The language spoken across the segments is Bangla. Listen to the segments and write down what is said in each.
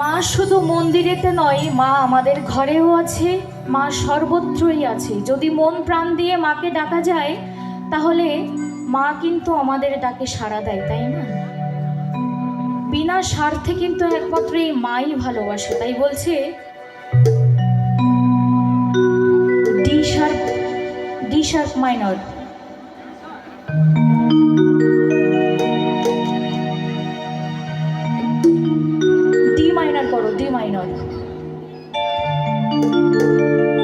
মা শুধু মন্দিরেতে নয়, মা আমাদের ঘরেও আছে, মা সর্বত্রই আছে। যদি মন প্রাণ দিয়ে মাকে ডাকা যায়, তাহলে মা কিন্তু আমাদের ডাকে সাড়া দেয়, তাই না? বিনা স্বার্থে কিন্তু একমাত্র এই মাই ভালোবাসে, তাই বলছে D sharp D sharp minor তারা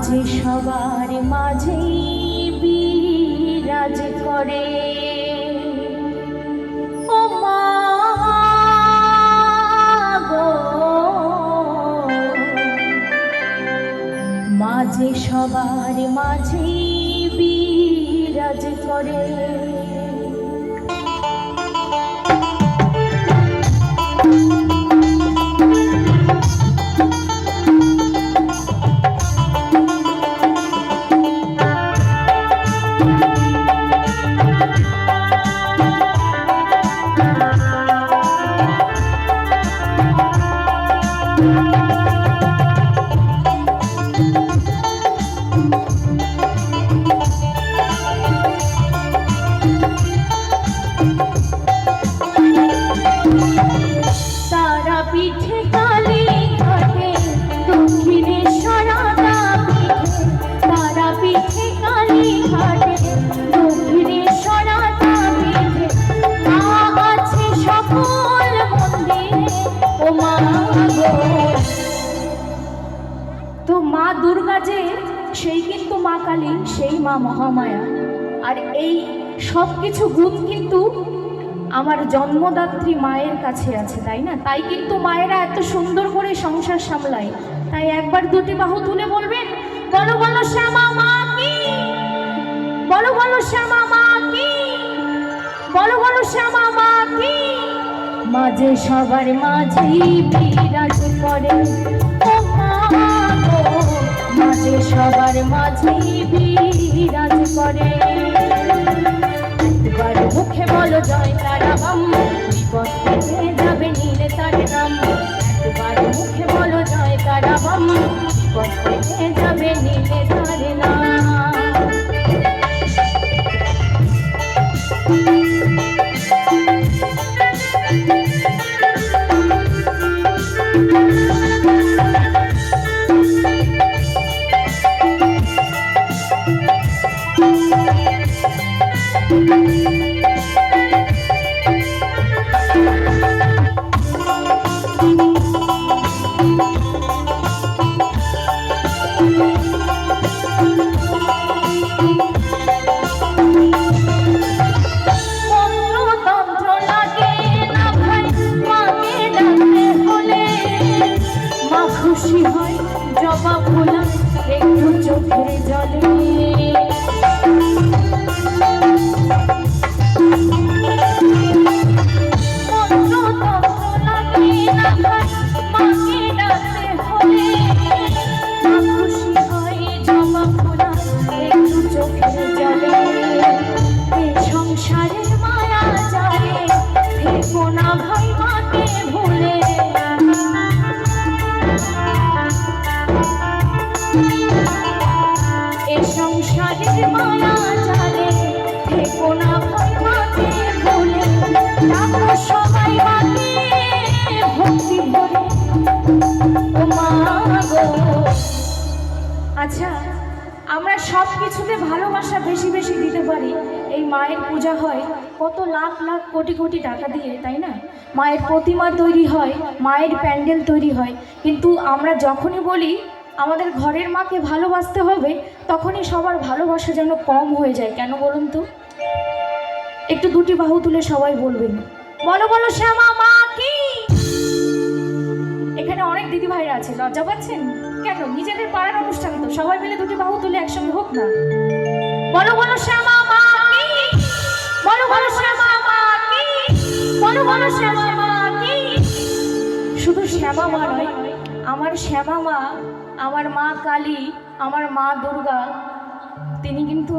মাঝে সবার মাঝে বিরাজ করে। মাঝে সবার মাঝে বিরাজ করে। তারা সেই কিন্তু মা কালী, সেই মা মহামায়া। আর এই সব কিছু গুণ কিন্তু আমার জন্মদাত্রী মায়ের কাছে আছে, তাই না? তাই কিন্তু মায়েরা এত সুন্দর করে সংসার সামলায়। তাই একবার দুটি বাহু তুলে বলবেন শ্যামা মা মাঝে সবার মাঝে বিরাজ করে। মাঝে সবার মাঝে বিরাজ করে। একবার মুখে বলো জয় তারা বাম, বিপদ থেকে যাবে নীলে তার নাম। একবার মুখে বলো জয় তারা বাম, বিপদ থেকে যাবে নীলে তার নাম। আচ্ছা আমরা সব কিছুতে ভালোবাসা বেশি বেশি দিতে পারি। এই মায়ের পূজা হয় কত লাখ লাখ কোটি কোটি টাকা দিয়ে, তাই না? মায়ের প্রতিমা তৈরি হয়, মায়ের প্যান্ডেল তৈরি হয়। কিন্তু আমরা যখনই বলি আমাদের ঘরের মাকে ভালোবাসতে হবে, তখনই সবার ভালোবাসা যেন কম হয়ে যায়। কেন বলুন তো? একটু দুটি বাহু তুলে সবাই বলবেন। বলো বলো, শ্যামা, মা, কি? এখানে অনেক দিদি ভাইরা আছে। লজ্জা পাচ্ছেন? কেন? নিজেদের পাড়ার অনুষ্ঠান তো সবাই মিলে দুটি বাহু তুলে একসঙ্গে হোক না। বলো বলো, শ্যামা, মা, কি? বলো শ্যামা শুধু শ্যামা মা নয়, আমার শ্যামা মা, আমার মা কালী, আমার মা দুর্গা, তিনি কিন্তু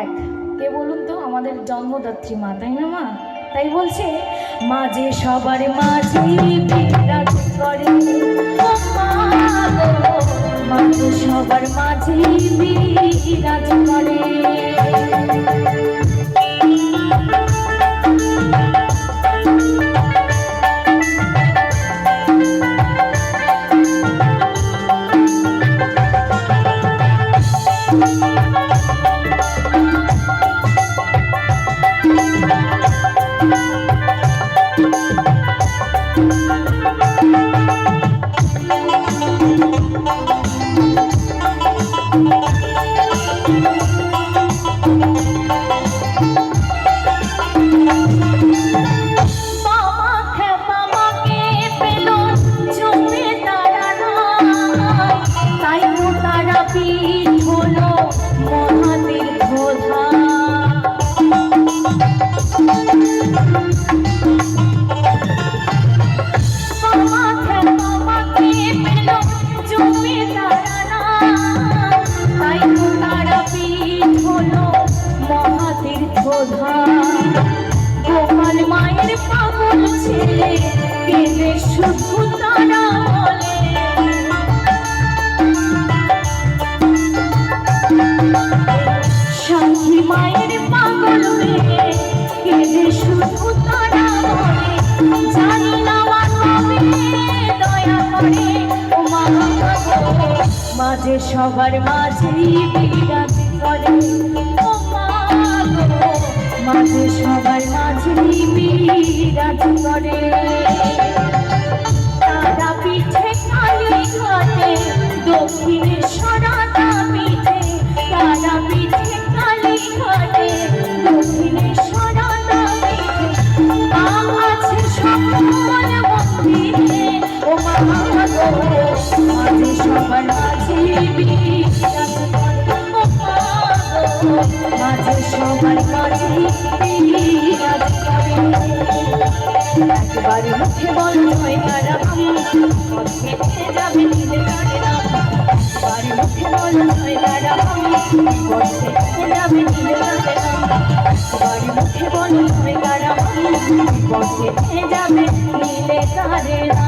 এক। কে বলুন তো? আমাদের জন্মদাত্রী মা, তাই না মা? তাই বলছে, মাঝে সবার মাঝে বিরাজ করে। মা গো, সবার মাঝে বিরাজ করে। মামা মাঝে সবার মাঝেই বিরাজ করে মাঝে সবার মাঝেই বিরাজ করে তারা পিঠে কালী ঘাটে দক্ষিণেশ্বরা পিঠে তারা পিঠে কালী ঘাটে দক্ষিণেশ্বরা পিঠে মা আছে সকল মন্দিরে, ও মা মাঝে সবার মাঝে মাঝে সবার মাঝে করে একবার মুখে বল হয় তারা পথে যাবে নীলে তারে না? একবার মুখে বল হয় তারা পথে যাবে নীলে তারে না?